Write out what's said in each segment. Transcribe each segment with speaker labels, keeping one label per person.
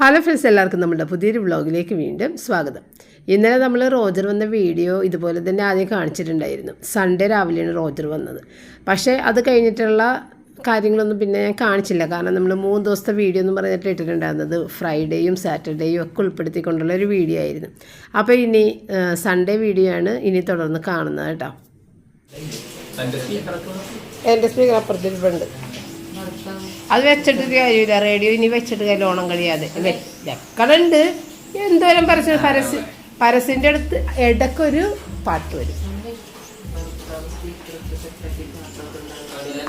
Speaker 1: Hello friends എല്ലാവർക്കും നമ്മുടെ പുതിയൊരു വ്ളോഗിലേക്ക് വീണ്ടും സ്വാഗതം. ഇന്നലെ നമ്മൾ റോജർ വന്ന വീഡിയോ ഇതുപോലെ തന്നെ ആദ്യം കാണിച്ചിട്ടുണ്ടായിരുന്നു. സൺഡേ രാവിലെയാണ് റോജർ വന്നത്. പക്ഷേ അത് കഴിഞ്ഞിട്ടുള്ള കാര്യങ്ങളൊന്നും പിന്നെ ഞാൻ കാണിച്ചില്ല. കാരണം നമ്മൾ മൂന്ന് ദിവസത്തെ വീഡിയോ എന്ന് പറഞ്ഞിട്ട് ഇട്ടിട്ടുണ്ടായിരുന്നത് ഫ്രൈഡേയും സാറ്റർഡേയും ഒക്കെ ഉൾപ്പെടുത്തിക്കൊണ്ടുള്ള ഒരു വീഡിയോ ആയിരുന്നു. അപ്പോൾ ഇനി സൺഡേ വീഡിയോ ആണ് ഇനി തുടർന്ന് കാണുന്നത് കേട്ടോ. എന്റെ സ്പീക്കർ അപ്പുറത്തിരിപ്പുണ്ട് അത് വെച്ചിട്ട് കാര്യമില്ല. റേഡിയോ ഇനി വെച്ചിട്ട് കാര്യം ഓണം കഴിയാതെ വെക്കലുണ്ട് എന്തോരം പരസ്യം പരസ്യ പരസ്യന്റെ അടുത്ത് ഇടക്കൊരു പാട്ട് വരും.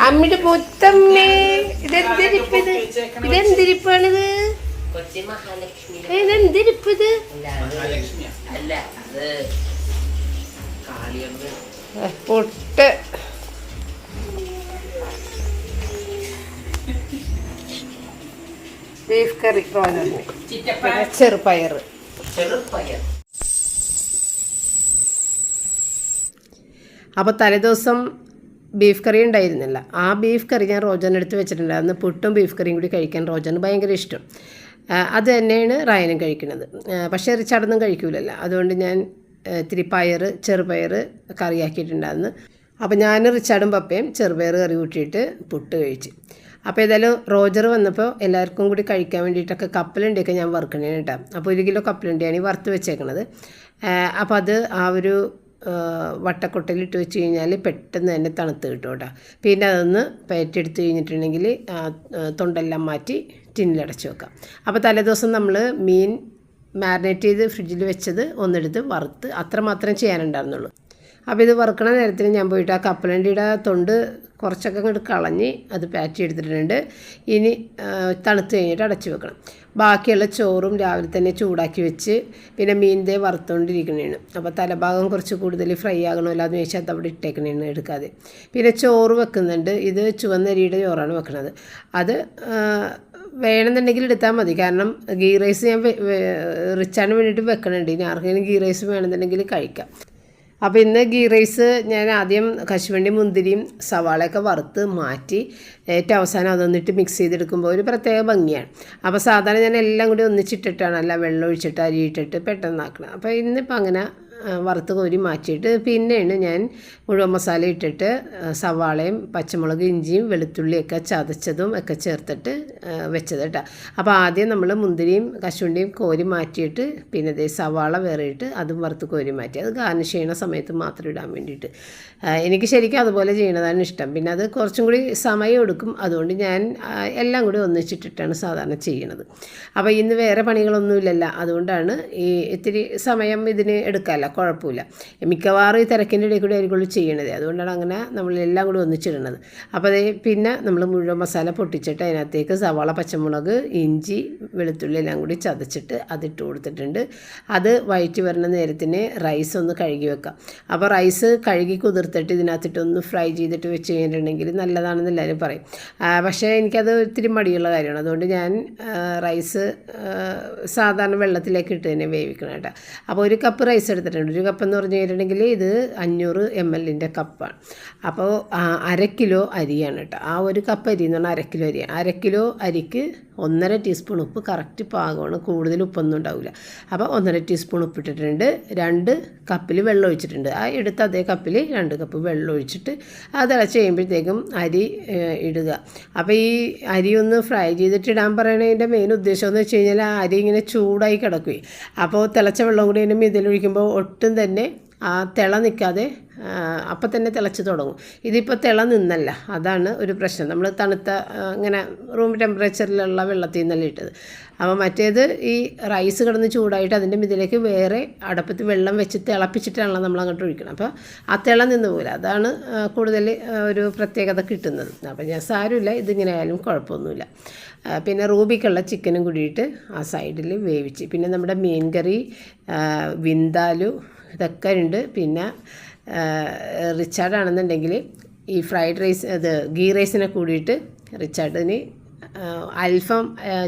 Speaker 1: അമ്മിയുടെ മുത്തമ്മേ ഇതെന്തിരിപ്പ് ഇത് ഇതെന്തിരിപ്പാണിത് ഇതെന്തിരിപ്പ് ഇത് പൊട്ട്. Beef curry. പിന്നെ ചെറുപയർ.
Speaker 2: അപ്പൊ
Speaker 1: അപ്പോൾ തലേദിവസം ബീഫ് കറി ഉണ്ടായിരുന്നില്ല. ആ ബീഫ് കറി ഞാൻ റോജറിന് എടുത്ത് വെച്ചിട്ടുണ്ടായിരുന്നു പുട്ടും ബീഫ് കറിയും കൂടി കഴിക്കാൻ റോജറിന് ഭയങ്കര ഇഷ്ടം. അത് തന്നെയാണ് റായനും കഴിക്കുന്നത്. പക്ഷേ റിച്ചാർഡൊന്നും കഴിക്കൂലല്ലോ. അതുകൊണ്ട് ഞാൻ ഇത്തിരി പയർ ചെറുപയർ കറിയാക്കിയിട്ടുണ്ടായിരുന്നു അപ്പോൾ ഞാൻ റിച്ചാർഡും പപ്പയും ചെറുപയർ കറി കൂട്ടിയിട്ട് പുട്ട് കഴിച്ച്. അപ്പോൾ ഏതായാലും റോജർ വന്നപ്പോൾ എല്ലാവർക്കും കൂടി കഴിക്കാൻ വേണ്ടിയിട്ടൊക്കെ കപ്പലണ്ടിയൊക്കെ ഞാൻ വറുക്കണേ കേട്ടോ അപ്പോൾ ഒരു കിലോ കപ്പലണ്ടിയാണ് ഈ വറുത്ത് വെച്ചേക്കണത്. അപ്പോൾ അത് ആ ഒരു വട്ടക്കൊട്ടയിലിട്ട് വെച്ച് കഴിഞ്ഞാൽ പെട്ടെന്ന് തന്നെ തണുത്ത് കിട്ടും കേട്ടോ. പിന്നെ അതൊന്ന് പയറ്റെടുത്ത് കഴിഞ്ഞിട്ടുണ്ടെങ്കിൽ തൊണ്ടെല്ലാം മാറ്റി ടിന്നിലടച്ച് വെക്കാം. അപ്പോൾ തലേദിവസം നമ്മൾ മീൻ മാരിനേറ്റ് ചെയ്ത് ഫ്രിഡ്ജിൽ വെച്ചത് ഒന്നെടുത്ത് വറുത്ത് അത്രമാത്രം ചെയ്യാനുണ്ടായിരുന്നുള്ളൂ. അപ്പോൾ ഇത് വറുക്കണ നേരത്തിന് ഞാൻ പോയിട്ട് ആ കപ്പലണ്ടിയുടെ തൊണ്ട് കുറച്ചൊക്കെ ഇങ്ങോട്ട് കളഞ്ഞ് അത് പാറ്റി എടുത്തിട്ടുണ്ട് ഇനി തണുത്ത് കഴിഞ്ഞിട്ട് അടച്ചു വെക്കണം. ബാക്കിയുള്ള ചോറും രാവിലെ തന്നെ ചൂടാക്കി വെച്ച് പിന്നെ മീനിന്റെ വറുത്തുകൊണ്ടിരിക്കണേണ് അപ്പോൾ തലഭാഗം കുറച്ച് കൂടുതൽ ഫ്രൈ ആകണമല്ലോ എന്ന് അത് അവിടെ ഇട്ടേക്കണേണ് എടുക്കാതെ. പിന്നെ ചോറ് വെക്കുന്നുണ്ട്. ഇത് ചുവന്നരിയുടെ ചോറാണ് വെക്കുന്നത് അത് വേണമെന്നുണ്ടെങ്കിൽ എടുത്താൽ മതി. കാരണം ഗീ റൈസ് ഞാൻ റിച്ചാണ് വേണ്ടിയിട്ട് വെക്കണുണ്ട്. ഇനി ആർക്കെങ്കിലും ഗീ റൈസ് വേണമെന്നുണ്ടെങ്കിൽ കഴിക്കാം. അപ്പോൾ ഇന്ന് ഗീ റൈസ് ഞാൻ ആദ്യം കശുവണ്ടി മുന്തിരിയും സവാളയൊക്കെ വറുത്ത് മാറ്റി ഏറ്റവും അവസാനം അതൊന്നിട്ട് മിക്സ് ചെയ്തെടുക്കുമ്പോൾ ഒരു പ്രത്യേക ഭംഗിയാണ്. അപ്പോൾ സാധാരണ ഞാൻ എല്ലാം കൂടി ഒന്നിച്ചിട്ടിട്ടാണ് അല്ല വെള്ളം ഒഴിച്ചിട്ട് അരി ഇട്ടിട്ട് പെട്ടെന്നാക്കണം അപ്പോൾ ഇന്നിപ്പോൾ അങ്ങനെ വറുത്ത് കോരി മാറ്റിയിട്ട് പിന്നെയാണ് ഞാൻ മുഴുവൻ മസാല ഇട്ടിട്ട് സവാളയും പച്ചമുളക് ഇഞ്ചിയും വെളുത്തുള്ളിയൊക്കെ ചതച്ചതും ഒക്കെ ചേർത്തിട്ട് വെച്ചത് കേട്ടോ. അപ്പോൾ ആദ്യം നമ്മൾ മുന്തിരിയും കശുണ്ടിയും കോരി മാറ്റിയിട്ട് പിന്നെ ദേ സവാള വേറെ ഇട്ട് അതും വറുത്ത് കോരി മാറ്റി. അത് ഗാർണിഷ് ചെയ്യണ സമയത്ത് മാത്രം ഇടാൻ വേണ്ടിയിട്ട്. എനിക്ക് ശരിക്കും അതുപോലെ ചെയ്യണതാണ് ഇഷ്ടം. പിന്നെ അത് കുറച്ചും കൂടി സമയം എടുക്കും. അതുകൊണ്ട് ഞാൻ എല്ലാം കൂടി ഒന്നിച്ചിട്ടിട്ടാണ് സാധാരണ ചെയ്യണത്. അപ്പോൾ ഇന്ന് വേറെ പണികളൊന്നുമില്ലല്ലോ. അതുകൊണ്ടാണ് ഈ ഇത്തിരി സമയം ഇതിന് എടുക്കാമല്ലോ കുഴപ്പമില്ല. മിക്കവാറും ഈ തിരക്കിന്റെ ഇടയിൽ കൂടി ആയിരിക്കുള്ളൂ ചെയ്യണത്. അതുകൊണ്ടാണ് അങ്ങനെ നമ്മളെല്ലാം കൂടി ഒന്നിച്ചിടുന്നത് അപ്പോൾ അതേ പിന്നെ നമ്മൾ മുഴുവൻ മസാല പൊട്ടിച്ചിട്ട് അതിനകത്തേക്ക് സവാള പച്ചമുളക് ഇഞ്ചി വെളുത്തുള്ളി എല്ലാം കൂടി ചതച്ചിട്ട് അതിട്ട് കൊടുത്തിട്ടുണ്ട്. അത് വയറ്റ് വരുന്ന നേരത്തിന് റൈസ് ഒന്ന് കഴുകി വെക്കാം. അപ്പോൾ റൈസ് കഴുകി കുതിർത്തിട്ട് ഇതിനകത്തിട്ടൊന്ന് ഫ്രൈ ചെയ്തിട്ട് വെച്ച് കഴിഞ്ഞിട്ടുണ്ടെങ്കിൽ നല്ലതാണെന്ന് എല്ലാവരും പറയും. പക്ഷേ എനിക്കത് ഒത്തിരി മടിയുള്ള കാര്യമാണ്. അതുകൊണ്ട് ഞാൻ റൈസ് സാധാരണ വെള്ളത്തിലേക്ക് ഇട്ട് തന്നെ വേവിക്കണം കേട്ടോ. അപ്പോൾ ഒരു കപ്പ് റൈസ് എടുത്തിട്ടുണ്ട്. ഒരു കപ്പ് എന്ന് പറഞ്ഞു കഴിഞ്ഞിട്ടുണ്ടെങ്കിൽ ഇത് അഞ്ഞൂറ് എം എല്ലിന്റെ കപ്പാണ്. അപ്പോൾ അര കിലോ അരിയാണ് കേട്ടോ ആ ഒരു കപ്പ് അരി എന്ന് പറഞ്ഞാൽ അര കിലോ അരിയാണ്. അര കിലോ അരിക്ക് ഒന്നര ടീസ്പൂൺ ഉപ്പ് കറക്റ്റ് പാകമാണ്. കൂടുതൽ ഉപ്പൊന്നും ഉണ്ടാവില്ല അപ്പോൾ ഒന്നര ടീസ്പൂൺ ഉപ്പിട്ടിട്ടുണ്ട് രണ്ട് കപ്പിൽ വെള്ളം ഒഴിച്ചിട്ടുണ്ട്. ആ എടുത്ത അതേ കപ്പിൽ രണ്ട് കപ്പ് വെള്ളം ഒഴിച്ചിട്ട് അത് തിളച്ച് കഴിയുമ്പോഴത്തേക്കും അരി ഇടുക. അപ്പോൾ ഈ അരി ഒന്ന് ഫ്രൈ ചെയ്തിട്ട് ഇടാൻ പറയണതിന്റെ മെയിൻ ഉദ്ദേശം എന്ന് വെച്ച് കഴിഞ്ഞാൽ ആ അരി ഇങ്ങനെ ചൂടായി കിടക്കുകയും അപ്പോൾ തിളച്ച വെള്ളം കൂടി അതിന്റെ മീതിലൊഴിക്കുമ്പോൾ ഒട്ടും തന്നെ ആ തിള നിൽക്കാതെ അപ്പം തന്നെ തിളച്ച് തുടങ്ങും. ഇതിപ്പോൾ തിള നിന്നല്ല. അതാണ് ഒരു പ്രശ്നം. നമ്മൾ തണുത്ത ഇങ്ങനെ റൂം ടെമ്പറേച്ചറിലുള്ള വെള്ളത്തിൽ നിന്നല്ല ഇട്ടത്. അപ്പോൾ മറ്റേത് ഈ റൈസ് കിടന്ന് ചൂടായിട്ട് അതിന്റെ ഇതിലേക്ക് വേറെ അടപ്പത്ത് വെള്ളം വെച്ച് തിളപ്പിച്ചിട്ടാണല്ലോ നമ്മൾ അങ്ങോട്ട് ഒഴിക്കണം. അപ്പോൾ ആ തിള നിന്ന് പോലെ അതാണ് കൂടുതൽ ഒരു പ്രത്യേകത കിട്ടുന്നത്. അപ്പോൾ ഞാൻ സാരമില്ല. ഇതിങ്ങനെ ആയാലും കുഴപ്പമൊന്നുമില്ല പിന്നെ റൂബിക്കുള്ള ചിക്കനും കൂടിയിട്ട് ആ സൈഡിൽ വേവിച്ച്. പിന്നെ നമ്മുടെ മീൻ കറി വിന്താലു ഇതൊക്കെ ഉണ്ട്. പിന്നെ റിച്ചാർഡ് ആണെന്നുണ്ടെങ്കിൽ ഈ ഫ്രൈഡ് റൈസ് അത് ഗീ റൈസിനെ കൂടിയിട്ട് റിച്ചാർഡിന് അൽഫാം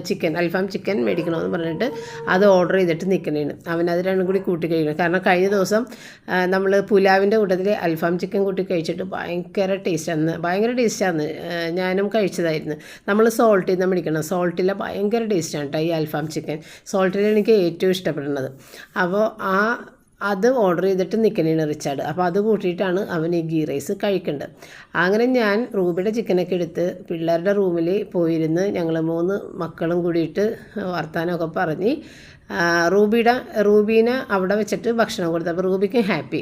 Speaker 1: ചിക്കൻ അൽഫാം ചിക്കൻ മേടിക്കണമെന്ന് പറഞ്ഞിട്ട് അത് ഓർഡർ ചെയ്തിട്ട് നിൽക്കണേണ് അവൻ അത് രണ്ടും കൂടി കൂട്ടി കഴിക്കണം. കാരണം കഴിഞ്ഞ ദിവസം നമ്മൾ പുലാവിന്റെ കൂട്ടത്തിൽ അൽഫാം ചിക്കൻ കൂട്ടി കഴിച്ചിട്ട് ഭയങ്കര ടേസ്റ്റാണ് ഭയങ്കര ടേസ്റ്റാണ് ഞാനും കഴിച്ചതായിരുന്നു. നമ്മൾ സോൾട്ടിൽ നിന്ന് മേടിക്കണം. സോൾട്ടിലെ ഭയങ്കര ടേസ്റ്റാണ് കേട്ടോ ഈ അൽഫാം ചിക്കൻ. സോൾട്ടിൽ എനിക്ക് ഏറ്റവും ഇഷ്ടപ്പെടുന്നത്. അപ്പോൾ ആ അത് ഓർഡർ ചെയ്തിട്ട് നിൽക്കണേണ് റിച്ചാർഡ്. അപ്പോൾ അത് കൂട്ടിയിട്ടാണ് അവൻ ഈ ഗീ റൈസ് കഴിക്കേണ്ടത്. അങ്ങനെ ഞാൻ റൂബിയുടെ ചിക്കനൊക്കെ എടുത്ത് പിള്ളേരുടെ റൂമിൽ പോയിരുന്ന് ഞങ്ങൾ മൂന്ന് മക്കളും കൂടിയിട്ട് വർത്താനമൊക്കെ പറഞ്ഞ് റൂബിയുടെ റൂബീനെ അവിടെ വെച്ചിട്ട് ഭക്ഷണം കൊടുത്തു. അപ്പോൾ റൂബിക്ക് ഹാപ്പി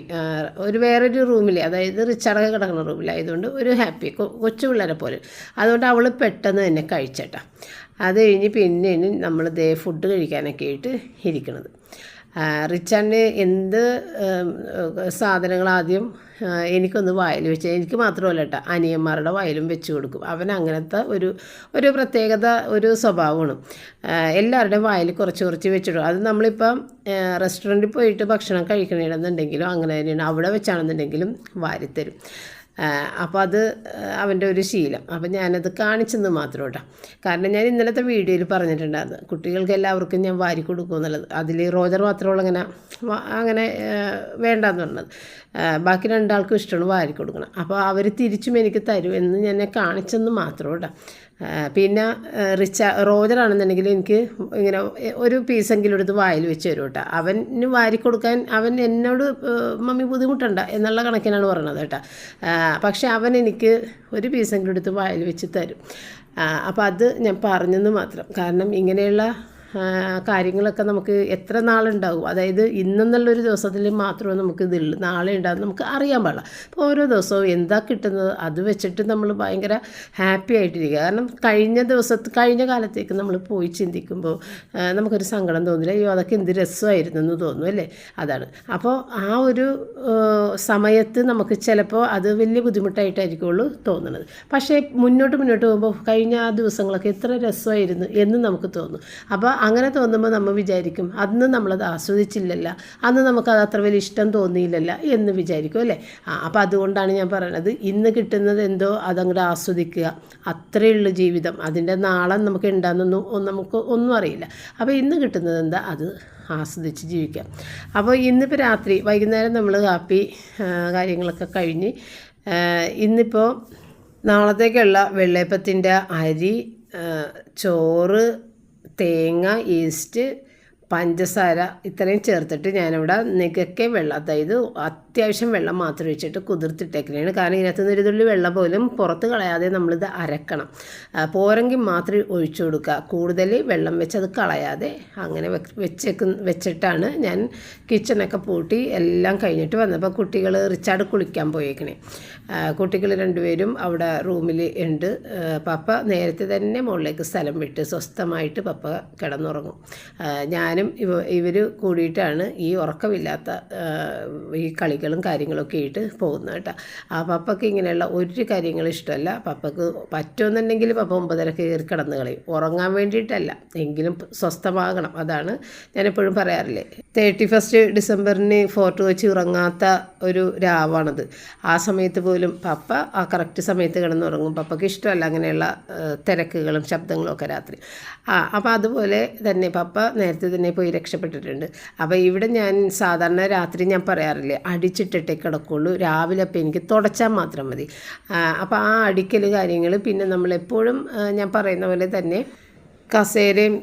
Speaker 1: ഒരു വേറൊരു റൂമിൽ അതായത് റിച്ചാർഡൊക്കെ കിടക്കുന്ന റൂമിലായതുകൊണ്ട് ഒരു ഹാപ്പി കൊച്ചു പിള്ളേരെ പോലെ. അതുകൊണ്ട് അവൾ പെട്ടെന്ന് തന്നെ കഴിച്ചേട്ടാ. അത് കഴിഞ്ഞ് പിന്നെയാണ് നമ്മൾ ദേ ഫുഡ് കഴിക്കാനൊക്കെ ആയിട്ട് ഇരിക്കുന്നത് ആ, റിച്ചാറിന് എന്ത് സാധനങ്ങൾ ആദ്യം എനിക്കൊന്ന് വായിൽ വെച്ച് എനിക്ക് മാത്രമല്ല കേട്ടോ അനിയന്മാരുടെ വായിലും വെച്ച് കൊടുക്കും. അവൻ അങ്ങനത്തെ ഒരു ഒരു പ്രത്യേകത ഒരു സ്വഭാവമാണ്. എല്ലാവരുടെയും വായിൽ കുറച്ച് കുറച്ച് വെച്ചിടും. അത് നമ്മളിപ്പം റെസ്റ്റോറന്റിൽ പോയിട്ട് ഭക്ഷണം കഴിക്കണമെന്നുണ്ടെങ്കിലും അങ്ങനെ തന്നെയാണ്. അവിടെ വെച്ചാണെന്നുണ്ടെങ്കിലും വാരിത്തരും. അപ്പോൾ അത് അവന്റെ ഒരു ശീലം. അപ്പം ഞാനത് കാണിച്ചെന്ന് മാത്രം കേട്ടോ. കാരണം ഞാൻ ഇന്നലത്തെ വീഡിയോയിൽ പറഞ്ഞിട്ടുണ്ടായിരുന്നു. കുട്ടികൾക്ക് എല്ലാവർക്കും ഞാൻ വാരി കൊടുക്കും എന്നുള്ളത്. അതിൽ റോജർ മാത്രമുള്ള അങ്ങനെ അങ്ങനെ വേണ്ടെന്ന് പറഞ്ഞത്. ബാക്കി രണ്ടാൾക്കും ഇഷ്ടമാണ് വാരി കൊടുക്കണം. അപ്പോൾ അവർ തിരിച്ചും എനിക്ക് തരും എന്ന് ഞാൻ കാണിച്ചെന്ന് മാത്രം കേട്ടോ. പിന്നെ റിച്ച റോജറാണെന്നുണ്ടെങ്കിൽ എനിക്ക് ഇങ്ങനെ ഒരു പീസെങ്കിലും എടുത്ത് വായിൽ വെച്ച് തരും കേട്ടോ. അവന് വാരി കൊടുക്കാൻ അവൻ എന്നോട് മമ്മി ബുദ്ധിമുട്ടണ്ട എന്നുള്ള കണക്കിനാണ് പറയണത് കേട്ടോ. പക്ഷെ അവൻ എനിക്ക് ഒരു പീസെങ്കിലും എടുത്ത് വായിൽ വെച്ച് തരും. അപ്പോൾ അത് ഞാൻ പറഞ്ഞെന്ന് മാത്രം. കാരണം ഇങ്ങനെയുള്ള കാര്യങ്ങളൊക്കെ നമുക്ക് എത്ര നാളുണ്ടാകും അതായത് ഇന്നെന്നുള്ളൊരു ദിവസത്തിൽ മാത്രമേ നമുക്ക് ഇതുള്ളൂ നാളെ ഉണ്ടാകും നമുക്ക് അറിയാൻ പാടില്ല. അപ്പോൾ ഓരോ ദിവസവും എന്താ കിട്ടുന്നത്? അത് വെച്ചിട്ട് നമ്മൾ ഭയങ്കര ഹാപ്പി ആയിട്ടിരിക്കുക. കാരണം കഴിഞ്ഞ ദിവസത്ത് കഴിഞ്ഞ കാലത്തേക്ക് നമ്മൾ പോയി ചിന്തിക്കുമ്പോൾ നമുക്കൊരു സങ്കടം തോന്നില്ല. അയ്യോ അതൊക്കെ എന്ത് രസമായിരുന്നു എന്ന് തോന്നും അല്ലേ? അതാണ്. അപ്പോൾ ആ ഒരു സമയത്ത് നമുക്ക് ചിലപ്പോൾ അത് വലിയ ബുദ്ധിമുട്ടായിട്ടായിരിക്കുള്ളൂ തോന്നുന്നത് പക്ഷേ മുന്നോട്ട് മുന്നോട്ട് പോകുമ്പോൾ കഴിഞ്ഞ ആ ദിവസങ്ങളൊക്കെ എത്ര രസമായിരുന്നു എന്ന് നമുക്ക് തോന്നും. അപ്പോൾ അങ്ങനെ തോന്നുമ്പോൾ നമ്മൾ വിചാരിക്കും അന്ന് നമ്മളത് ആസ്വദിച്ചില്ലല്ല അന്ന് നമുക്കത് അത്ര വലിയ ഇഷ്ടം തോന്നിയില്ലല്ല എന്ന് വിചാരിക്കും അല്ലേ? ആ അപ്പോൾ അതുകൊണ്ടാണ് ഞാൻ പറയണത് ഇന്ന് കിട്ടുന്നത് എന്തോ അതങ്ങോട്ട് ആസ്വദിക്കുക. അത്രയേ ഉള്ളൂ ജീവിതം. അതിന്റെ നാളെ നമുക്ക് ഉണ്ടാകുന്നൊന്നും നമുക്ക് ഒന്നും അറിയില്ല. അപ്പോൾ ഇന്ന് കിട്ടുന്നത് എന്താ? അത് ആസ്വദിച്ച് ജീവിക്കാം. അപ്പോൾ ഇന്നിപ്പോൾ രാത്രി വൈകുന്നേരം നമ്മൾ കാപ്പി കാര്യങ്ങളൊക്കെ കഴിഞ്ഞ് ഇന്നിപ്പോൾ നാളത്തേക്കുള്ള വെള്ളയപ്പത്തിന്റെ അരി ചോറ് തേങ്ങ ഈസ്റ്റ് പഞ്ചസാര ഇത്രയും ചേർത്തിട്ട് ഞാനിവിടെ നികക്കെ വെള്ളം അതായത് അത്യാവശ്യം വെള്ളം മാത്രം ഒഴിച്ചിട്ട് കുതിർത്തിട്ടേക്കുന്നതാണ് കാരണം ഇതിനകത്ത് നിന്ന് ഒരു തുള്ളി വെള്ളം പോലും പുറത്ത് കളയാതെ നമ്മളിത് അരക്കണം. പോരെങ്കിൽ മാത്രം ഒഴിച്ചു കൊടുക്കുക. കൂടുതൽ വെള്ളം വെച്ച് അത് കളയാതെ അങ്ങനെ വെച്ചേക്ക് വെച്ചിട്ടാണ് ഞാൻ കിച്ചണൊക്കെ പൂട്ടി എല്ലാം കഴിഞ്ഞിട്ട് വന്നപ്പോൾ കുട്ടികൾ റിച്ചാർഡ് കുളിക്കാൻ പോയേക്കണേ. കുട്ടികൾ രണ്ടുപേരും അവിടെ റൂമിൽ ഉണ്ട്. പപ്പ നേരത്തെ തന്നെ മുകളിലേക്ക് സ്ഥലം വിട്ട് സ്വസ്ഥമായിട്ട് പപ്പ കിടന്നുറങ്ങും. ആ, ഞാനും ഇവ ഇവർ കൂടിയിട്ടാണ് ഈ ഉറക്കമില്ലാത്ത ഈ കളികളും കാര്യങ്ങളൊക്കെ ആയിട്ട് പോകുന്നത് കേട്ടോ. ആ പപ്പയ്ക്ക് ഇങ്ങനെയുള്ള ഒരു കാര്യങ്ങളും ഇഷ്ടമല്ല. പപ്പക്ക് പറ്റുമെന്നുണ്ടെങ്കിൽ പപ്പ ഒമ്പതരക്ക് കയറി കിടന്ന് കളയും. ഉറങ്ങാൻ വേണ്ടിയിട്ടല്ല. എങ്കിലും സ്വസ്ഥമാകണം. അതാണ് ഞാനെപ്പോഴും പറയാറില്ലേ. തേർട്ടി ഫസ്റ്റ് ഡിസംബറിന് ഫോർട്ട് വെച്ച് ഉറങ്ങാത്ത ഒരു രാവാണത്. ആ സമയത്ത് പോലും പപ്പ ആ കറക്റ്റ് സമയത്ത് കിടന്നുറങ്ങും. പപ്പയ്ക്ക് ഇഷ്ടമല്ല അങ്ങനെയുള്ള തിരക്കുകളും ശബ്ദങ്ങളും ഒക്കെ രാത്രി. ആ അപ്പോൾ അതുപോലെ തന്നെ പപ്പ നേരത്തെ തന്നെ പോയി രക്ഷപ്പെട്ടിട്ടുണ്ട്. അപ്പോൾ ഇവിടെ ഞാൻ സാധാരണ രാത്രി ഞാൻ പറയാറില്ലേ അടിച്ചിട്ടിട്ടേ കിടക്കുള്ളൂ. രാവിലെ അപ്പോൾ എനിക്ക് തുടച്ചാൽ മാത്രം മതി. അപ്പോൾ ആ അടിക്കൽ കാര്യങ്ങൾ പിന്നെ നമ്മളെപ്പോഴും ഞാൻ പറയുന്ന പോലെ തന്നെ കസേരയും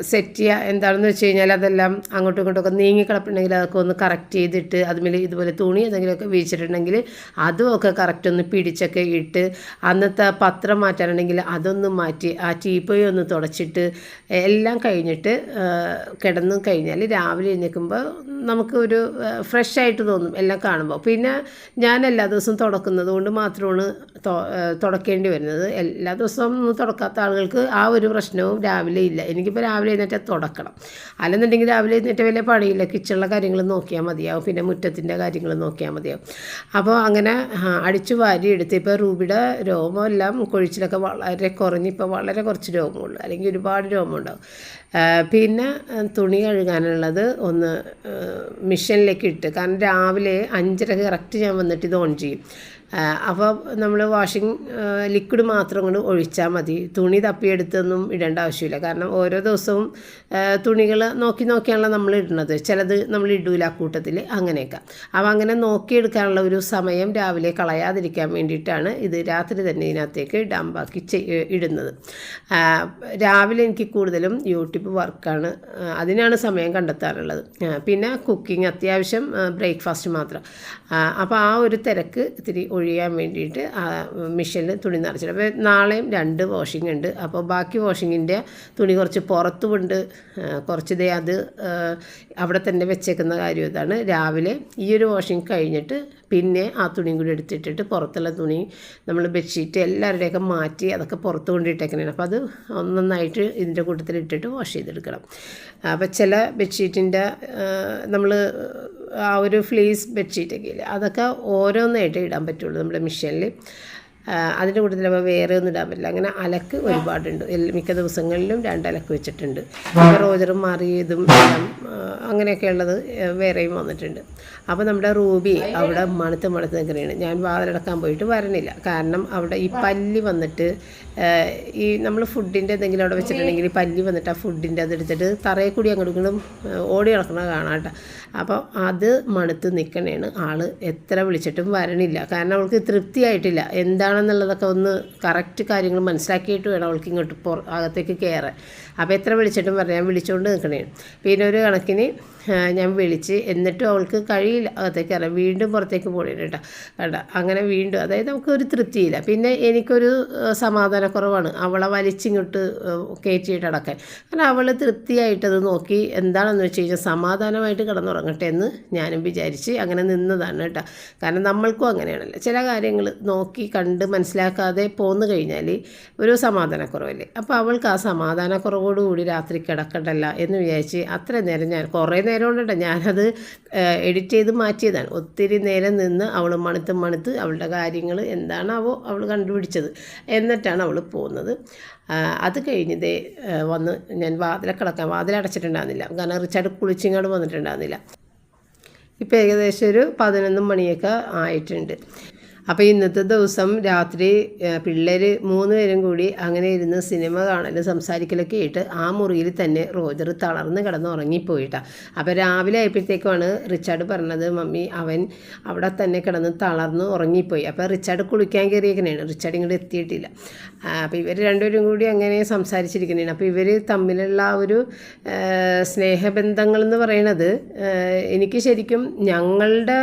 Speaker 1: സെറ്റ് ചെയ്യുക എന്താണെന്ന് വെച്ച് കഴിഞ്ഞാൽ അതെല്ലാം അങ്ങോട്ടും ഇങ്ങോട്ടൊക്കെ ഒക്കെ നീങ്ങി കിടപ്പുണ്ടെങ്കിൽ അതൊക്കെ ഒന്ന് കറക്റ്റ് ചെയ്തിട്ട് അതുമേൽ ഇതുപോലെ തുണി എന്തെങ്കിലുമൊക്കെ വീഴ്ചിട്ടുണ്ടെങ്കിൽ അതും ഒക്കെ കറക്റ്റ് ഒന്ന് പിടിച്ചൊക്കെ ഇട്ട് അന്നത്തെ പത്രം മാറ്റാനുണ്ടെങ്കിൽ അതൊന്ന് മാറ്റി ആ ടീപ്പോയി ഒന്ന് തുടച്ചിട്ട് എല്ലാം കഴിഞ്ഞിട്ട് കിടന്നു കഴിഞ്ഞാൽ രാവിലെ എഴുന്നേൽക്കുമ്പോൾ നമുക്ക് ഒരു ഫ്രഷ് ആയിട്ട് തോന്നും എല്ലാം കാണുമ്പോൾ. പിന്നെ ഞാൻ എല്ലാ ദിവസവും തുടക്കുന്നത് കൊണ്ട് മാത്രമാണ് തുടക്കേണ്ടി വരുന്നത്. എല്ലാ ദിവസവും തുടക്കാത്ത ആളുകൾക്ക് ആ ഒരു പ്രശ്നവും രാവിലെ ഇല്ല. എനിക്കിപ്പോൾ രാവിലെ എഴുന്നേറ്റ് തുടക്കണം. അല്ലെന്നുണ്ടെങ്കിൽ രാവിലെ എഴുന്നേറ്റ് വലിയ പണിയില്ല. കിച്ചണിലെ കാര്യങ്ങൾ നോക്കിയാൽ മതിയാവും. പിന്നെ മുറ്റത്തിന്റെ കാര്യങ്ങൾ നോക്കിയാൽ മതിയാവും. അപ്പോൾ അങ്ങനെ അടിച്ചു വാരി എടുത്ത് ഇപ്പോൾ റൂബിയുടെ രോമമെല്ലാം കൊഴിച്ചിലൊക്കെ വളരെ കുറഞ്ഞ് ഇപ്പോൾ വളരെ കുറച്ച് രോമമുള്ളൂ. അല്ലെങ്കിൽ ഒരുപാട് രോമമുണ്ടാവും. പിന്നെ തുണി കഴുകാനുള്ളത് ഒന്ന് മിഷനിലേക്ക് ഇട്ട്. കാരണം രാവിലെ അഞ്ചരക്ക് കറക്റ്റ് ഞാൻ വന്നിട്ട് ഇത് ഓൺ ചെയ്യും. അപ്പോൾ നമ്മൾ വാഷിംഗ് ലിക്വിഡ് മാത്രം കൊണ്ട് ഒഴിച്ചാൽ മതി. തുണി തപ്പിയെടുത്തൊന്നും ഇടേണ്ട ആവശ്യമില്ല. കാരണം ഓരോ ദിവസവും തുണികൾ നോക്കി നോക്കിയാണല്ലോ നമ്മൾ ഇടുന്നത്. ചിലത് നമ്മൾ ഇടൂല കൂട്ടത്തിൽ അങ്ങനെയൊക്കെ. അപ്പോൾ അങ്ങനെ നോക്കിയെടുക്കാനുള്ള ഒരു സമയം രാവിലെ കളയാതിരിക്കാൻ വേണ്ടിയിട്ടാണ് ഇത് രാത്രി തന്നെ ഇതിനകത്തേക്ക് ഇടാൻ ബാക്കി ഇടുന്നത്. രാവിലെ എനിക്ക് കൂടുതലും യൂട്യൂബ് വർക്കാണ് അതിനാണ് സമയം കണ്ടെത്താറുള്ളത്. പിന്നെ കുക്കിംഗ് അത്യാവശ്യം ബ്രേക്ക്ഫാസ്റ്റ് മാത്രം. അപ്പോൾ ആ ഒരു തിരക്ക് ഇത്തിരി ഒഴിയാൻ വേണ്ടിയിട്ട് ആ മിഷനിൽ തുണി നിറച്ചിട്ട്. അപ്പോൾ നാളെയും രണ്ട് വാഷിംഗ് ഉണ്ട്. അപ്പോൾ ബാക്കി വാഷിങ്ങിന്റെ തുണി കുറച്ച് പുറത്തുമുണ്ട്. കുറച്ച് ദേ അത് അവിടെ തന്നെ വെച്ചേക്കുന്ന കാര്യം ഇതാണ്. രാവിലെ ഈ ഒരു വാഷിംഗ് കഴിഞ്ഞിട്ട് പിന്നെ ആ തുണിയും കൂടി എടുത്തിട്ടിട്ട് പുറത്തുള്ള തുണി നമ്മൾ ബെഡ്ഷീറ്റ് എല്ലാവരുടെയൊക്കെ മാറ്റി അതൊക്കെ പുറത്ത് കൊണ്ടിട്ടേക്കണേ അപ്പോൾ അത് ഒന്നൊന്നായിട്ട് ഇതിന്റെ കൂട്ടത്തിൽ ഇട്ടിട്ട് വാഷ് ചെയ്തെടുക്കണം. അപ്പോൾ ചില ബെഡ്ഷീറ്റിന്റെ നമ്മൾ ആ ഒരു ഫ്ലീസ് ബെഡ്ഷീറ്റൊക്കെ ഇല്ലേ അതൊക്കെ ഓരോന്നായിട്ട് ഇടാൻ പറ്റുള്ളൂ. നമ്മുടെ മെഷീനിൽ അതിന്റെ കൂട്ടത്തിൽ നമ്മൾ വേറെ ഒന്നും ഇടാൻ പറ്റില്ല. അങ്ങനെ അലക്ക് ഒരുപാടുണ്ട്. മിക്ക ദിവസങ്ങളിലും രണ്ടലക്ക് വെച്ചിട്ടുണ്ട്. റോജറും മാറിയതും എല്ലാം അങ്ങനെയൊക്കെ വേറെയും വന്നിട്ടുണ്ട്. അപ്പോൾ നമ്മുടെ റൂബി അവിടെ മണത്ത് മണത്ത് നിൽക്കുകയാണ് ഞാൻ വാതിലടക്കാൻ പോയിട്ട് വരണില്ല. കാരണം അവിടെ ഈ പല്ലി വന്നിട്ട് ഈ നമ്മൾ ഫുഡിന്റെ എന്തെങ്കിലും അവിടെ വെച്ചിട്ടുണ്ടെങ്കിൽ പല്ലി വന്നിട്ട് ആ ഫുഡിന്റെ അതെടുത്തിട്ട് തറയെ കൂടി അങ്ങോട്ടും ഇങ്ങോട്ടും ഓടി നടക്കണ കാണാം കേട്ടോ. അപ്പോൾ അത് മണത്ത് നിൽക്കണേണ്. ആൾ എത്ര വിളിച്ചിട്ടും വരണില്ല. കാരണം അവൾക്ക് തൃപ്തിയായിട്ടില്ല. എന്താണെന്നുള്ളതൊക്കെ ഒന്ന് കറക്റ്റ് കാര്യങ്ങൾ മനസ്സിലാക്കിയിട്ട് വേണം അവൾക്ക് ഇങ്ങോട്ട് പുറ അകത്തേക്ക് കയറാൻ അപ്പോൾ എത്ര വിളിച്ചിട്ടും പറഞ്ഞു ഞാൻ വിളിച്ചുകൊണ്ട് നിൽക്കണേ. പിന്നെ ഒരു കണക്കിന് ഞാൻ വിളിച്ച് എന്നിട്ടും അവൾക്ക് കഴിയില്ല. അകത്തേക്ക് ഇറങ്ങി വീണ്ടും പുറത്തേക്ക് പോകണേ കേട്ടോ. കേട്ടോ അങ്ങനെ വീണ്ടും അതായത് നമുക്ക് ഒരു തൃപ്തിയില്ല. പിന്നെ എനിക്കൊരു സമാധാനക്കുറവാണ്. അവളെ വലിച്ചിങ്ങോട്ട് കയറ്റിയിട്ട് അടക്കാൻ കാരണം അവൾ തൃപ്തിയായിട്ടത് നോക്കി എന്താണെന്ന് വെച്ച് കഴിഞ്ഞാൽ സമാധാനമായിട്ട് കിടന്നുറങ്ങട്ടെ എന്ന് ഞാനും വിചാരിച്ച് അങ്ങനെ നിന്നതാണ് കേട്ടോ. കാരണം നമ്മൾക്കും അങ്ങനെയാണല്ലോ. ചില കാര്യങ്ങൾ നോക്കി കണ്ട് മനസ്സിലാക്കാതെ പോന്നു കഴിഞ്ഞാൽ ഒരു സമാധാനക്കുറവല്ലേ. അപ്പോൾ അവൾക്ക് ആ സമാധാനക്കുറവോടുകൂടി രാത്രി കിടക്കണ്ടല്ല എന്ന് വിചാരിച്ച് അത്ര നേരം ഞാൻ കുറേ നേരം കൊണ്ടിട്ട് ഞാനത് എഡിറ്റ് ചെയ്ത് മാറ്റിയതാണ്. ഒത്തിരി നേരം നിന്ന് അവൾ മണുത്ത് മണുത്ത് അവളുടെ കാര്യങ്ങൾ എന്താണാവോ അവൾ കണ്ടുപിടിച്ചത്. എന്നിട്ടാണ് അവൾ പോകുന്നത്. അത് കഴിഞ്ഞതേ വന്ന് ഞാൻ വാതിലെ കിടക്കാൻ വാതിലടച്ചിട്ടുണ്ടായിരുന്നില്ല കാരണം റിച്ചാർഡ് കുളിച്ചിങ്ങോട് വന്നിട്ടുണ്ടായിരുന്നില്ല. ഇപ്പോൾ ഏകദേശം ഒരു പതിനൊന്ന് മണിയൊക്കെ ആയിട്ടുണ്ട്. അപ്പോൾ ഇന്നത്തെ ദിവസം രാത്രി പിള്ളേർ മൂന്ന് പേരും കൂടി അങ്ങനെ ഇരുന്ന് സിനിമ കാണലും സംസാരിക്കലൊക്കെ ആയിട്ട് ആ മുറിയിൽ തന്നെ റോജർ തളർന്ന് കിടന്ന് ഉറങ്ങിപ്പോയിട്ടാ. അപ്പോൾ രാവിലെ ആയപ്പോഴത്തേക്കുമാണ് റിച്ചാർഡ് പറഞ്ഞത് മമ്മി അവൻ അവിടെ തന്നെ കിടന്ന് തളർന്ന് ഉറങ്ങിപ്പോയി. അപ്പോൾ റിച്ചാർഡ് കുളിക്കാൻ കയറിയേക്കണേണ്. റിച്ചാർഡ് ഇങ്ങോട്ട് എത്തിയിട്ടില്ല. അപ്പോൾ ഇവർ രണ്ടുപേരും കൂടി അങ്ങനെ സംസാരിച്ചിരിക്കുന്നതാണ് അപ്പോൾ ഇവർ തമ്മിലുള്ള ആ ഒരു സ്നേഹബന്ധങ്ങൾ എന്ന് പറയണത് എനിക്ക് ശരിക്കും ഞങ്ങളുടെ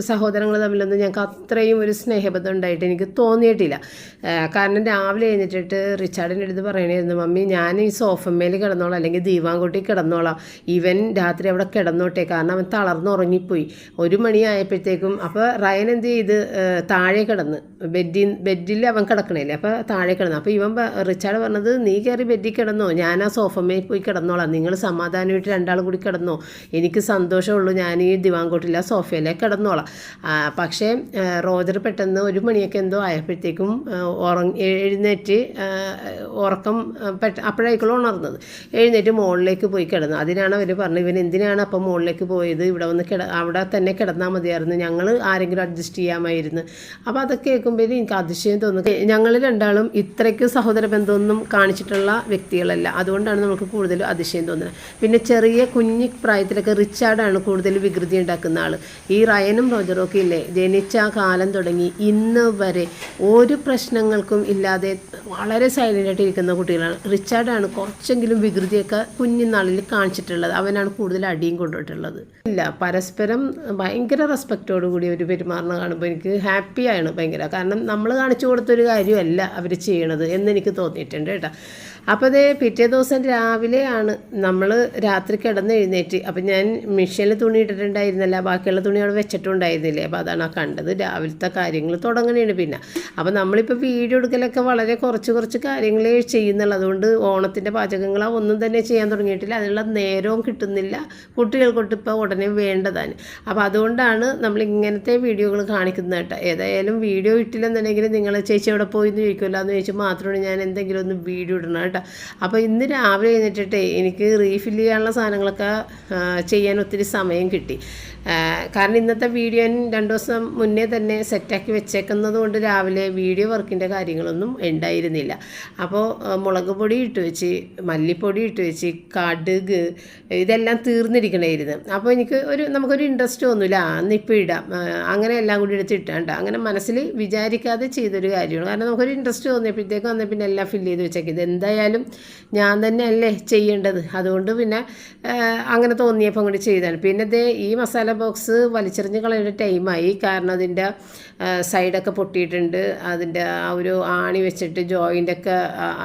Speaker 1: സഹോദരങ്ങൾ തമ്മിലൊന്നും ഞങ്ങൾക്ക് അത്രയും ഒരു സ്നേഹബന്ധം ഉണ്ടായിട്ട് എനിക്ക് തോന്നിയിട്ടില്ല. കാരണം രാവിലെ എഴുന്നേറ്റിട്ട് റിച്ചാർഡിന്റെ അടുത്ത് പറയണമായിരുന്നു മമ്മി ഞാൻ ഈ സോഫമ്മേൽ കിടന്നോളാം അല്ലെങ്കിൽ ദീവാൻകുട്ടി കിടന്നോളാം. ഇവൻ രാത്രി അവിടെ കിടന്നോട്ടെ കാരണം അവൻ തളർന്നുറങ്ങിപ്പോയി. ഒരു മണിയായപ്പോഴത്തേക്കും അപ്പോൾ റയൻ എന്ത് ചെയ്ത് താഴെ കിടന്ന് ബെഡിൽ ബെഡിൽ അവൻ കിടക്കണില്ലേ അപ്പോൾ താഴെ കിടന്നു. അപ്പോൾ ഇവൻ റിച്ചാർഡ് പറഞ്ഞത് നീ കയറി ബെഡിൽ കിടന്നോ. ഞാൻ ആ സോഫമേ പോയി കിടന്നോളാം. നിങ്ങൾ സമാധാനമായിട്ട് രണ്ടാൾ കൂടി കിടന്നോ. എനിക്ക് സന്തോഷമുള്ളൂ. ഞാൻ ഈ ദിവാൻകോട്ടില്ല സോഫയിലേ കിടന്നോളാം. പക്ഷേ റോജർ പെട്ടെന്ന് ഒരു മണിയൊക്കെ എന്തോ ആയപ്പോഴത്തേക്കും ഉറങ്ങി എഴുന്നേറ്റ് ഉറക്കം പെട്ട അപ്പോഴായിക്കോളും ഉണർന്നത്. എഴുന്നേറ്റ് മുകളിലേക്ക് പോയി കിടന്നു. അതിനാണ് അവർ പറഞ്ഞത് ഇവൻ എന്തിനാണ് അപ്പം മുകളിലേക്ക് പോയത്? ഇവിടെ വന്ന് കിട അവിടെ തന്നെ കിടന്നാൽ മതിയായിരുന്നു. ഞങ്ങൾ ആരെങ്കിലും അഡ്ജസ്റ്റ് ചെയ്യാമായിരുന്നു. അപ്പോൾ അതൊക്കെ കേൾക്കുമ്പോഴേ എനിക്ക് അതിശയം തോന്നുന്നു. ഞങ്ങൾ രണ്ടാളും ഇത്രയ്ക്ക് സഹോദര ബന്ധമൊന്നും കാണിച്ചിട്ടുള്ള വ്യക്തികളല്ല. അതുകൊണ്ടാണ് നമുക്ക് കൂടുതൽ അതിശയം തോന്നുന്നത്. പിന്നെ ചെറിയ കുഞ്ഞി പ്രായത്തിലൊക്കെ റിച്ചാർഡാണ് കൂടുതൽ വികൃതി ഉണ്ടാക്കുന്ന ആൾ ഈ റയനും റോജറും ഒക്കെ ഇല്ലേ? ജനിച്ച കാലം തുടങ്ങി ഇന്ന് വരെ ഒരു പ്രശ്നങ്ങൾക്കും ഇല്ലാതെ വളരെ സൈലന്റായിട്ട് ഇരിക്കുന്ന കുട്ടികളാണ്. റിച്ചാർഡാണ് കുറച്ചെങ്കിലും വികൃതിയൊക്കെ കുഞ്ഞിനാളിൽ കാണിച്ചിട്ടുള്ളത്. അവനാണ് കൂടുതൽ അടിയും കൊണ്ടിട്ടുള്ളത് ഇല്ല പരസ്പരം ഭയങ്കര റെസ്പെക്റ്റോടു കൂടി അവർ പെരുമാറുന്ന കാണുമ്പോൾ എനിക്ക് ഹാപ്പിയാണ് ഭയങ്കര. കാരണം നമ്മൾ കാണിച്ചു കൊടുത്തൊരു കാര്യമല്ല. അവർ ചെയ്യണത് എന്നെനിക്ക് തോന്നിയിട്ടുണ്ട് കേട്ടോ. അപ്പോൾ അതേ പിറ്റേ ദിവസം രാവിലെയാണ് നമ്മൾ രാത്രി കിടന്ന് എഴുന്നേറ്റ്. അപ്പം ഞാൻ മിഷീനിൽ തുണി ഇട്ടിട്ടുണ്ടായിരുന്നില്ല. ബാക്കിയുള്ള തുണി അവിടെ വെച്ചിട്ടുണ്ടായിരുന്നില്ലേ. അപ്പോൾ അതാണ് ആ കണ്ടത്. രാവിലത്തെ കാര്യങ്ങൾ തുടങ്ങണേണ് പിന്നെ. അപ്പോൾ നമ്മളിപ്പോൾ വീഡിയോ എടുക്കലൊക്കെ വളരെ കുറച്ച് കുറച്ച് കാര്യങ്ങളേ ചെയ്യുന്നുള്ളൂ. അതുകൊണ്ട് ഓണത്തിന്റെ പാചകങ്ങൾ ഒന്നും തന്നെ ചെയ്യാൻ തുടങ്ങിയിട്ടില്ല. അതിനുള്ള നേരവും കിട്ടുന്നില്ല. കുട്ടികൾക്കൊട്ട് ഇപ്പോൾ ഉടനെ വേണ്ടതാണ്. അപ്പോൾ അതുകൊണ്ടാണ് നമ്മൾ ഇങ്ങനത്തെ വീഡിയോകൾ കാണിക്കുന്നത് കേട്ടോ. ഏതായാലും വീഡിയോ ഇട്ടില്ലെന്നുണ്ടെങ്കിൽ നിങ്ങൾ ചേച്ചി എവിടെ പോയി എന്ന് ചോദിക്കുമല്ലോ എന്ന് ചോദിച്ചാൽ മാത്രമാണ് ഞാൻ എന്തെങ്കിലും ഒന്ന് വീഡിയോ ഇടണം കേട്ടോ. അപ്പോൾ ഇന്ന് രാവിലെ എഴുന്നേറ്റിട്ട് എനിക്ക് റീഫിൽ ചെയ്യാനുള്ള സാധനങ്ങളൊക്കെ ചെയ്യാൻ ഒത്തിരി സമയം കിട്ടി. കാരണം ഇന്നത്തെ വീഡിയോ രണ്ട് ദിവസം മുന്നേ തന്നെ സെറ്റാക്കി വെച്ചേക്കുന്നത് കൊണ്ട് രാവിലെ വീഡിയോ വർക്കിന്റെ കാര്യങ്ങളൊന്നും ഉണ്ടായിരുന്നില്ല. അപ്പോൾ മുളക് പൊടി ഇട്ട് വെച്ച് മല്ലിപ്പൊടി ഇട്ട് വെച്ച് കടുക് ഇതെല്ലാം തീർന്നിരിക്കണമായിരുന്നു അപ്പോൾ എനിക്ക് ഒരു നമുക്കൊരു ഇൻട്രസ്റ്റ് തോന്നില്ല അന്നിപ്പോൾ ഇടാം. അങ്ങനെ എല്ലാം കൂടി എടുത്ത് ഇട്ടാണ്ട. അങ്ങനെ മനസ്സിൽ വിചാരിക്കാതെ ചെയ്തൊരു കാര്യമാണ്. കാരണം നമുക്കൊരു ഇൻട്രസ്റ്റ് തോന്നിയപ്പോഴത്തേക്ക് വന്ന പിന്നെ എല്ലാം ഫില്ല് ചെയ്ത് വെച്ചേക്കും ഇത് എന്തായാലും ഞാൻ തന്നെ അല്ലേ ചെയ്യേണ്ടത്. അതുകൊണ്ട് പിന്നെ അങ്ങനെ തോന്നിയപ്പോൾ അങ്ങോട്ട് ചെയ്താണ്. പിന്നെ ദേ ഈ മസാല ബോക്സ് വലിച്ചെറിഞ്ഞ് കളയേണ്ട ടൈമായി കാരണം അതിന്റെ സൈഡൊക്കെ പൊട്ടിയിട്ടുണ്ട്. അതിന്റെ ആ ഒരു ആണി വെച്ചിട്ട് ജോയിന്റൊക്കെ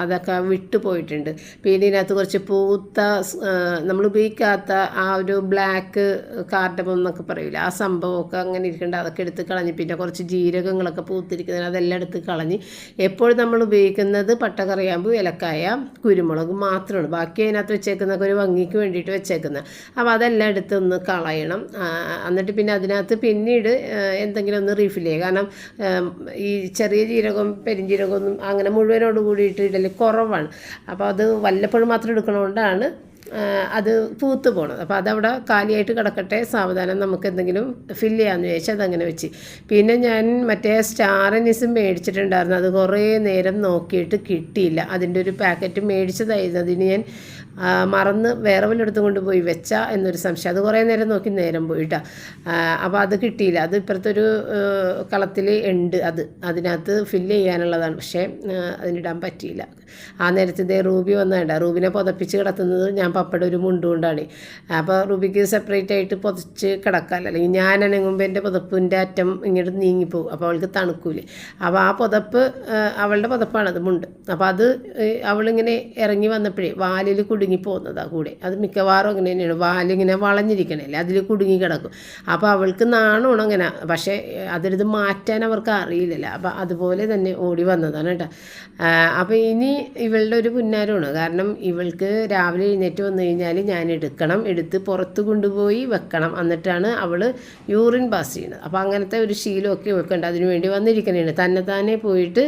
Speaker 1: അതൊക്കെ വിട്ടു പോയിട്ടുണ്ട്. പിന്നെ ഇതിനകത്ത് കുറച്ച് പൂത്ത നമ്മൾ ഉപയോഗിക്കാത്ത ആ ഒരു ബ്ലാക്ക് കാർഡമം എന്നൊക്കെ പറയില്ല ആ സംഭവമൊക്കെ അങ്ങനെ ഇരിക്കേണ്ട. അതൊക്കെ എടുത്ത് കളഞ്ഞ്. പിന്നെ കുറച്ച് ജീരകങ്ങളൊക്കെ പൂത്തിരിക്കുന്നതിന് അതെല്ലാം എടുത്ത് കളഞ്ഞ്. എപ്പോഴും നമ്മൾ ഉപയോഗിക്കുന്നത് പട്ടകറിയാമ്പ് ഇലക്കായ കുരുമുളക് മാത്രമാണ്. ബാക്കി അതിനകത്ത് വെച്ചേക്കുന്നതൊക്കെ ഒരു ഭംഗിക്ക് വേണ്ടിയിട്ട് വെച്ചേക്കുന്നത് അപ്പോൾ അതെല്ലാം എടുത്ത് ഒന്ന് കളയണം എന്നിട്ട് പിന്നെ അതിനകത്ത് പിന്നീട് എന്തെങ്കിലും ഒന്ന് റീഫിൽ ചെയ്യുക. കാരണം ഈ ചെറിയ ജീരകവും പെരിഞ്ജീരകമൊന്നും അങ്ങനെ മുഴുവനോട് കൂടിയിട്ട് ഇടൽ കുറവാണ്. അപ്പോൾ അത് വല്ലപ്പോഴും മാത്രം എടുക്കണതുകൊണ്ടാണ് അത് പൂത്ത് പോണത്. അപ്പോൾ അതവിടെ കാലിയായിട്ട് കിടക്കട്ടെ സാവധാനം നമുക്ക് എന്തെങ്കിലും ഫില്ല് ചെയ്യാമെന്ന് ചോദിച്ചാൽ അതങ്ങനെ വെച്ച്. പിന്നെ ഞാൻ മറ്റേ സ്റ്റാർ അനീസ് മേടിച്ചിട്ടുണ്ടായിരുന്നു. അത് കുറേ നേരം നോക്കിയിട്ട് കിട്ടിയില്ല. അതിന്റെ ഒരു പാക്കറ്റ് മേടിച്ചതായിരുന്നു. അതിന് ഞാൻ മറന്ന് വേറെ വല്ലയിടത്തും കൊണ്ടുപോയി വെച്ച എന്നൊരു സംശയം. അത് കുറേ നേരം നോക്കി നേരം പോയിട്ടാ. അപ്പോൾ അത് കിട്ടിയില്ല. അത് ഇപ്പുറത്തൊരു കളത്തിൽ ഉണ്ട് അത്. അതിനകത്ത് ഫില്ല് ചെയ്യാനുള്ളതാണ്. പക്ഷേ അതിനിടാൻ പറ്റിയില്ല. ആ നേരത്തെ ഇതേ റൂബി വന്നേണ്ട റൂബിനെ പുതപ്പിച്ച് കിടത്തുന്നത് ഞാൻ പപ്പയുടെ ഒരു മുണ്ടുകൊണ്ടാണ് അപ്പോൾ റുബിക്ക് സെപ്പറേറ്റ് ആയിട്ട് പുതച്ച് കിടക്കാമല്ലോ അല്ലെങ്കിൽ ഞാൻ അനങ്ങുമ്പോൾ എന്റെ പുതപ്പിന്റെ അറ്റം ഇങ്ങോട്ട് നീങ്ങിപ്പോവും. അപ്പോൾ അവൾക്ക് തണുക്കൂലേ. അപ്പോൾ ആ പുതപ്പ് അവളുടെ പുതപ്പാണത് മുണ്ട്. അപ്പോൾ അത് അവളിങ്ങനെ ഇറങ്ങി വന്നപ്പോഴേ വാലിൽ കുടുങ്ങി പോകുന്നതാണ് കൂടെ. അത് മിക്കവാറും അങ്ങനെ തന്നെയാണ്. വാലിങ്ങനെ വളഞ്ഞിരിക്കണല്ലേ അതിൽ കുടുങ്ങി കിടക്കും. അപ്പോൾ അവൾക്ക് നാണമാണ് അങ്ങനെ. പക്ഷേ അതൊരിത് മാറ്റാൻ അവർക്ക് അറിയില്ലല്ലോ. അപ്പോൾ അതുപോലെ തന്നെ ഓടി വന്നതാണ് കേട്ടോ. അപ്പോൾ ഇനി ഇവളുടെ ഒരു പുന്നാരമാണ്. കാരണം ഇവൾക്ക് രാവിലെ എഴുന്നേറ്റ് വന്നു കഴിഞ്ഞാൽ ഞാൻ എടുക്കണം. എടുത്ത് പുറത്ത് കൊണ്ടുപോയി വെക്കണം. എന്നിട്ടാണ് അവൾ യൂറിൻ പാസ് ചെയ്യുന്നത്. അപ്പോൾ അങ്ങനത്തെ ഒരു ശീലമൊക്കെ വെക്കേണ്ട അതിനു വേണ്ടി വന്നിരിക്കണേണ്. തന്നെ താനെ പോയിട്ട്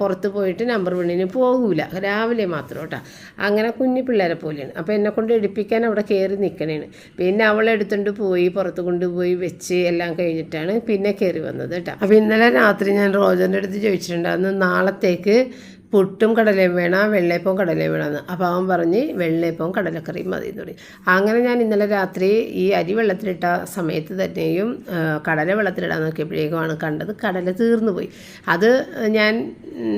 Speaker 1: പുറത്ത് പോയിട്ട് നമ്പർ വണ്ണിന് പോകൂല. രാവിലെ മാത്രം കേട്ടോ. അങ്ങനെ കുഞ്ഞു പിള്ളേരെ പോലെയാണ്. അപ്പോൾ എന്നെ കൊണ്ട് എടുപ്പിക്കാൻ അവിടെ കയറി നിൽക്കണേണ് പിന്നെ അവളെ എടുത്തുകൊണ്ട് പോയി പുറത്ത് കൊണ്ടുപോയി വെച്ച് എല്ലാം കഴിഞ്ഞിട്ടാണ് പിന്നെ കയറി വന്നത് കേട്ടോ. അപ്പോൾ ഇന്നലെ രാത്രി ഞാൻ റോജന്റെ അടുത്ത് ചോദിച്ചിട്ടുണ്ടായിരുന്നു നാളത്തേക്ക് പുട്ടും കടലയും വേണം വെള്ളയപ്പവും കടലയും വേണമെന്ന്. അപ്പോൾ അവൻ പറഞ്ഞ് വെള്ളയപ്പവും കടലക്കറിയും മതി എന്ന് പറയും അങ്ങനെ ഞാൻ ഇന്നലെ രാത്രി ഈ അരി വെള്ളത്തിലിട്ട സമയത്ത് തന്നെയും കടല വെള്ളത്തിലിടാൻ നോക്കിയപ്പോഴേക്കുമാണ് കണ്ടത് കടല തീർന്നു പോയി. അത് ഞാൻ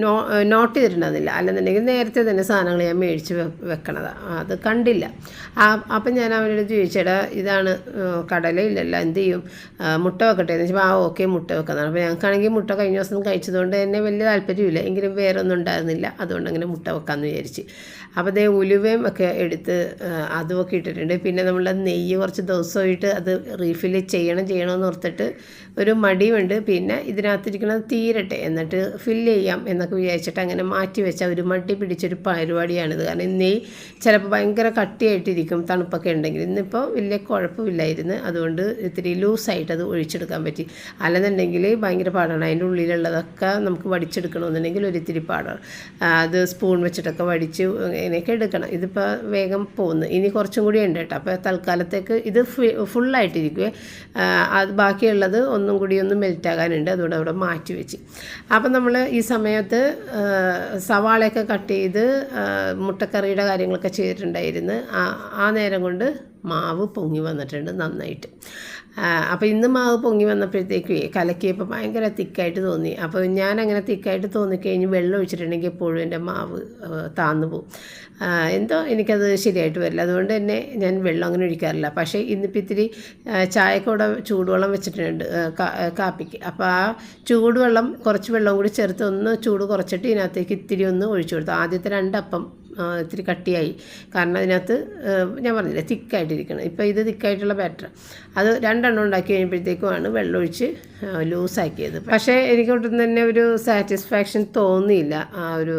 Speaker 1: നോ നോട്ട് ചെയ്തിട്ടുണ്ടായിരുന്നില്ല. അല്ലെന്നുണ്ടെങ്കിൽ നേരത്തെ തന്നെ സാധനങ്ങൾ ഞാൻ മേടിച്ച് വെക്കണതാണ് അത് കണ്ടില്ല. അപ്പം ഞാൻ അവനോട് ചോദിച്ചേടാ ഇതാണ് കടലയില്ലല്ലോ എന്ത് ചെയ്യും? മുട്ട വെക്കട്ടെ? എന്ന് വെച്ചപ്പോൾ ആ ഓക്കെ മുട്ട വെക്കുന്നതാണ് അപ്പോൾ ഞങ്ങൾക്കാണെങ്കിൽ മുട്ട കഴിഞ്ഞ ദിവസം കഴിച്ചതുകൊണ്ട് തന്നെ വലിയ താല്പര്യമില്ല. എങ്കിലും വേറെ ഒന്നും ഉണ്ടായിരുന്നില്ല. അതുകൊണ്ട് അങ്ങനെ മുട്ട വെക്കാമെന്ന് വിചാരിച്ച്. അപ്പോൾ അതേ ഉലുവയും ഒക്കെ എടുത്ത് അതുമൊക്കെ ഇട്ടിട്ടുണ്ട്. പിന്നെ നമ്മൾ നെയ്യ് കുറച്ച് ദിവസമായിട്ട് അത് റീഫിൽ ചെയ്യണം ചെയ്യണമെന്ന് ഓർത്തിട്ട് ഒരു മടിയുണ്ട്. പിന്നെ ഇതിനകത്തിരിക്കണത് തീരട്ടെ എന്നിട്ട് ഫില്ല് ചെയ്യാം എന്നൊക്കെ വിചാരിച്ചിട്ട് അങ്ങനെ മാറ്റി വെച്ച ഒരു മടി പിടിച്ചൊരു പരിപാടിയാണിത്. കാരണം നെയ്യ് ചിലപ്പോൾ ഭയങ്കര കട്ടിയായിട്ടിരിക്കും തണുപ്പൊക്കെ ഉണ്ടെങ്കിൽ. ഇന്നിപ്പോൾ വലിയ കുഴപ്പമില്ലായിരുന്നു. അതുകൊണ്ട് ഇത്തിരി ലൂസായിട്ട് അത് ഒഴിച്ചെടുക്കാൻ പറ്റി. അല്ലെന്നുണ്ടെങ്കിൽ ഭയങ്കര പാടാണ്. അതിന്റെ ഉള്ളിലുള്ളതൊക്കെ നമുക്ക് വടിച്ചെടുക്കണമെന്നുണ്ടെങ്കിൽ ഒരിത്തിരി പാടാണ്. അത് സ്പൂൺ വെച്ചിട്ടൊക്കെ വടിച്ച് ഇങ്ങനെയൊക്കെ എടുക്കണം. ഇതിപ്പോൾ വേഗം പോകുന്നു ഇനി കുറച്ചും കൂടി ഉണ്ട് കേട്ടോ. അപ്പോൾ തൽക്കാലത്തേക്ക് ഇത് ഫുള്ളായിട്ടിരിക്കുവേ. അത് ബാക്കിയുള്ളത് ഒന്നും കൂടി ഒന്ന് മെൽറ്റ് ആകാനുണ്ട് അതുകൊണ്ട് അവിടെ മാറ്റി വെച്ച്. അപ്പം നമ്മൾ ഈ സമയത്ത് സവാളയൊക്കെ കട്ട് ചെയ്ത് മുട്ടക്കറിയുടെ കാര്യങ്ങളൊക്കെ ചെയ്തിട്ടുണ്ടായിരുന്നു. ആ നേരം കൊണ്ട് മാവ് പൊങ്ങി വന്നിട്ടുണ്ട് നന്നായിട്ട്. അപ്പോൾ ഇന്ന് മാവ് പൊങ്ങി വന്നപ്പോഴത്തേക്ക് കലക്കിയപ്പോൾ ഭയങ്കര തിക്കായിട്ട് തോന്നി. അപ്പോൾ ഞാൻ അങ്ങനെ തിക്കായിട്ട് തോന്നിക്കഴിഞ്ഞ് വെള്ളം ഒഴിച്ചിട്ടുണ്ടെങ്കിൽ എപ്പോഴും എന്റെ മാവ് താന്നു പോകും. എന്തോ എനിക്കത് ശരിയായിട്ട് വരില്ല. അതുകൊണ്ട് തന്നെ ഞാൻ വെള്ളം അങ്ങനെ ഒഴിക്കാറില്ല. പക്ഷേ ഇന്നിപ്പോൾ ഇത്തിരി ചായക്കൂടെ ചൂടുവെള്ളം വെച്ചിട്ടുണ്ട് കാപ്പിക്ക്. അപ്പോൾ ആ ചൂടുവെള്ളം കുറച്ച് വെള്ളം കൂടി ചേർത്ത് ഒന്ന് ചൂട് കുറച്ചിട്ട് ഇതിനകത്തേക്ക് ഇത്തിരി ഒന്ന് ഒഴിച്ചു കൊടുത്തു. ആദ്യത്തെ രണ്ടപ്പം ഇത്തിരി കട്ടിയായി. കാരണം അതിനകത്ത് ഞാൻ പറഞ്ഞില്ലേ തിക്കായിട്ടിരിക്കണം. ഇപ്പോൾ ഇത് തിക്കായിട്ടുള്ള ബാറ്റർ അത് രണ്ടെണ്ണം ഉണ്ടാക്കി കഴിയുമ്പോഴത്തേക്കുമാണ് വെള്ളമൊഴിച്ച് ലൂസാക്കിയത്. പക്ഷേ എനിക്ക് ഒട്ടും തന്നെ ഒരു സാറ്റിസ്ഫാക്ഷൻ തോന്നിയില്ല ആ ഒരു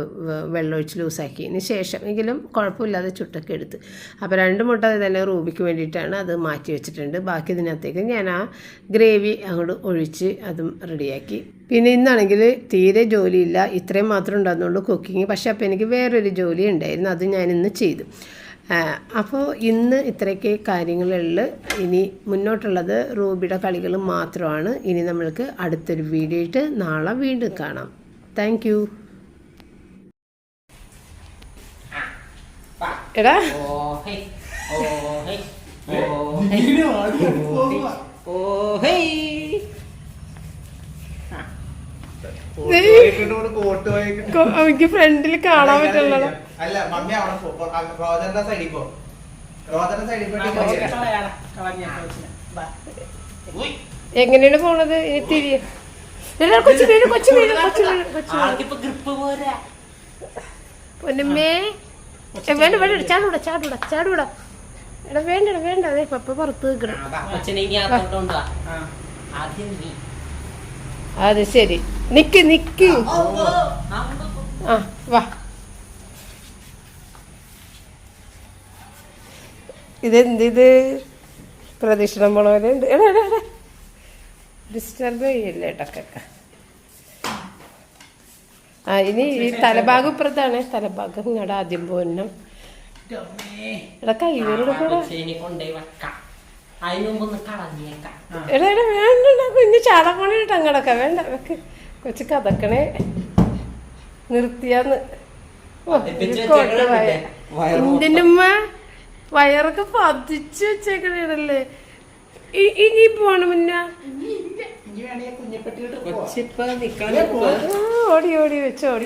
Speaker 1: വെള്ളമൊഴിച്ച് ലൂസാക്കിയതിന് ശേഷം. എങ്കിലും കുഴപ്പമില്ലാതെ ചുട്ടൊക്കെ എടുത്ത്. അപ്പോൾ രണ്ട് മുട്ട തന്നെ റൂബിക്ക് വേണ്ടിയിട്ടാണ് അത് മാറ്റി വെച്ചിട്ടുണ്ട്. ബാക്കി ഇതിനകത്തേക്ക് ഞാൻ ആ ഗ്രേവി അങ്ങോട്ട് ഒഴിച്ച് അതും റെഡിയാക്കി പിന്നെ ഇന്നാണെങ്കിൽ തീരെ ജോലിയില്ല. ഇത്രയും മാത്രം ഉണ്ടായിരുന്നുള്ളൂ കുക്കിങ് പക്ഷേ അപ്പോൾ എനിക്ക് വേറൊരു ജോലി ഉണ്ടായിരുന്നു. അത് ഞാൻ ഇന്ന് ചെയ്തു. അപ്പോൾ ഇന്ന് ഇത്രയൊക്കെ കാര്യങ്ങളുള്ള ഇനി മുന്നോട്ടുള്ളത് റൂബിയുടെ കളികൾ മാത്രമാണ്. ഇനി നമ്മൾക്ക് അടുത്തൊരു വീഡിയോ ഇട്ട് നാളെ വീണ്ടും കാണാം. താങ്ക് യു എടാ.
Speaker 2: ഓ ഹേ ഓ ഹേ ഓ ഹേ ഓ ഹേ
Speaker 3: കോട്ട് വായിക്കും
Speaker 1: കൊ- എനിക്ക് ഫ്രണ്ടിൽ കാണാൻ പറ്റുള്ളൂ
Speaker 3: അല്ല മമ്മി അവിടെ പോ പോ- ആ റോജറിന്റെ സൈഡിൽ പോ. റോജറിന്റെ സൈഡിൽ പോയിട്ട്
Speaker 1: എങ്ങനെയാണ് പോണത്? ഇനി തിരിയെ എടാ, കൊച്ചു വീട് കൊച്ചു വീട് കൊച്ചു വീട് കൊച്ചു വീട്.
Speaker 2: ആൾക്കിപ്പോ ഗ്രിപ്പ് പോരാ.
Speaker 1: പൊന്നമ്മേ. വേണ്ട വേണ്ട ചാടൂടാ ചാടൂടാ ചാടൂടാ എടാ വേണ്ട വേണ്ട അതെ പപ്പ പുറത്ത് നിൽക്കണം. അത് ശരി. നിക്ക് നിക്ക്. ആ വാ. ഇതെന്ത് ഇത്? പ്രദക്ഷിണം പോലെ ഉണ്ട്. എടാ എടാ എടാ. ഡിസ്റ്റർബ് ചെയ്യല്ലേ ഇടക്ക ആ ഇനി ഈ തലഭാഗം ഇപ്പുറത്താണ്. തലഭാഗം ഇങ്ങടെ ആദ്യം പോന്നം എടാ കൈവരുടെ കൂടെ. എടാ എടാ വേണ്ട കുഞ്ഞ് അങ്ങടക്ക. വേണ്ട വെക്ക്. കൊച്ചു കഥക്കണേ. നിർത്തിയാന്ന്. എന്തിന്റെ ഉമ്മ വയറൊക്കെ പതിച്ചു വെച്ചേക്കണേണല്ലേ. ഇനി പോണ മുന്ന. ഓടി ഓടി വെച്ച് ഓടി